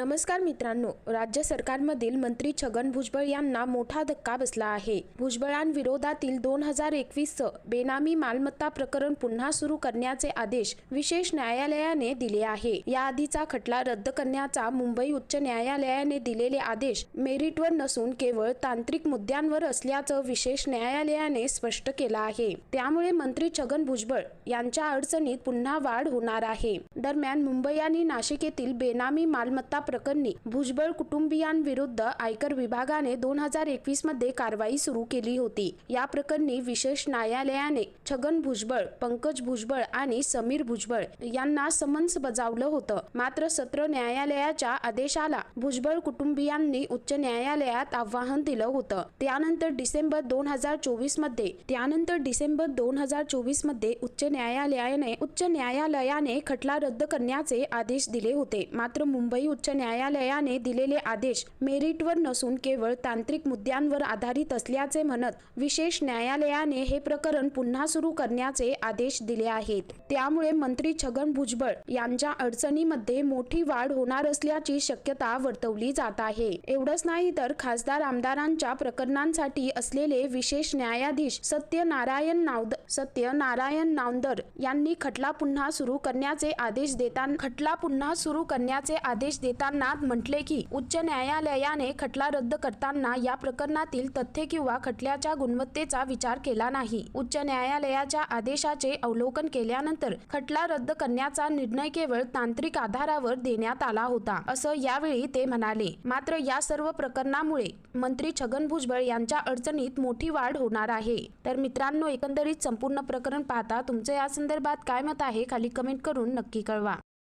नमस्कार मित्रांनो राज्य सरकारमधील मंत्री छगन भुजबळ यांना मोठा धक्का बसला आहे. भुजबळांविरोधातील दोन हजार एकवीसचं बेनामी मालमत्ता प्रकरण पुन्हा सुरू करण्याचे आदेश विशेष न्यायालयाने दिले आहे. याआधीचा खटला रद्द करण्याचा मुंबई उच्च न्यायालयाने दिलेले आदेश मेरिटवर नसून केवळ तांत्रिक मुद्द्यांवर असल्याचं विशेष न्यायालयाने स्पष्ट केलं आहे. त्यामुळे मंत्री छगन भुजबळ यांच्या अडचणीत पुन्हा वाढ होणार आहे. दरम्यान मुंबई आणि नाशिक येथील बेनामी मालमत्ता प्रकरणी भुजबळ कुटुंबियांविरुद्ध आयकर विभागाने दोन हजार एकवीसमध्ये कारवाई सुरू केली होती. या प्रकरणी विशेष न्यायालयाने छगन भुजबळ पंकज भुजबळ आणि समीर भुजबळ यांना समन्स बजावलं होतं. मात्र सत्र न्यायालयाच्या आदेशाला भुजबळ कुटुंबियांनी उच्च न्यायालयात आव्हान दिलं होतं. त्यानंतर डिसेंबर दोन हजार चोवीसमध्ये त्यानंतर डिसेंबर दोन हजार चोवीसमध्ये उच्च न्यायालयाने उच्च न्यायालयाने खटला रद्द करण्याचे आदेश दिले होते. मात्र मुंबई उच्च न्यायालयाने दिलेले आदेश मेरिटवर नसून केवळ तांत्रिक मुद्द्यांवर आधारित असल्याचे म्हणत विशेष न्यायालयाने हे प्रकरण पुन्हा सुरू करण्याचे आदेश दिले आहेत. त्यामुळे मंत्री छगन भुजबळ यांच्या अडचणीमध्ये मोठी वाढ होणार असल्याची शक्यता वर्तवली जात आहे. एवढंच नाही तर खासदार आमदारांच्या प्रकरणांसाठी असलेले विशेष न्यायाधीश सत्यनारायण नावद सत्यनारायण नावदर यांनी खटला पुन्हा सुरू करण्याचे आदेश देताना खटला पुन्हा सुरू करण्याचे आदेश देताना म्हटले की उच्च न्यायालयाने खटला रद्द करताना या प्रकरणातील तथ्य किंवा खटल्याच्या गुणवत्तेचा विचार केला नाही. उच्च न्यायालयाच्या आदेशाचे अवलोकन केल्यानंतर खटला रद्द करण्याचा निर्णय केवळ तांत्रिक आधारावर देण्यात आला होता असं यावेळी ते म्हणाले. मात्र या सर्व प्रकरणामुळे मंत्री छगन भुजबळ यांच्या अडचणीत मोठी वाढ होणार आहे. तर मित्रांनो एकंदरीत संपूर्ण प्रकरण पाहता तुमचे या संदर्भात काय मत आहे खाली कमेंट करून नक्की कळवा.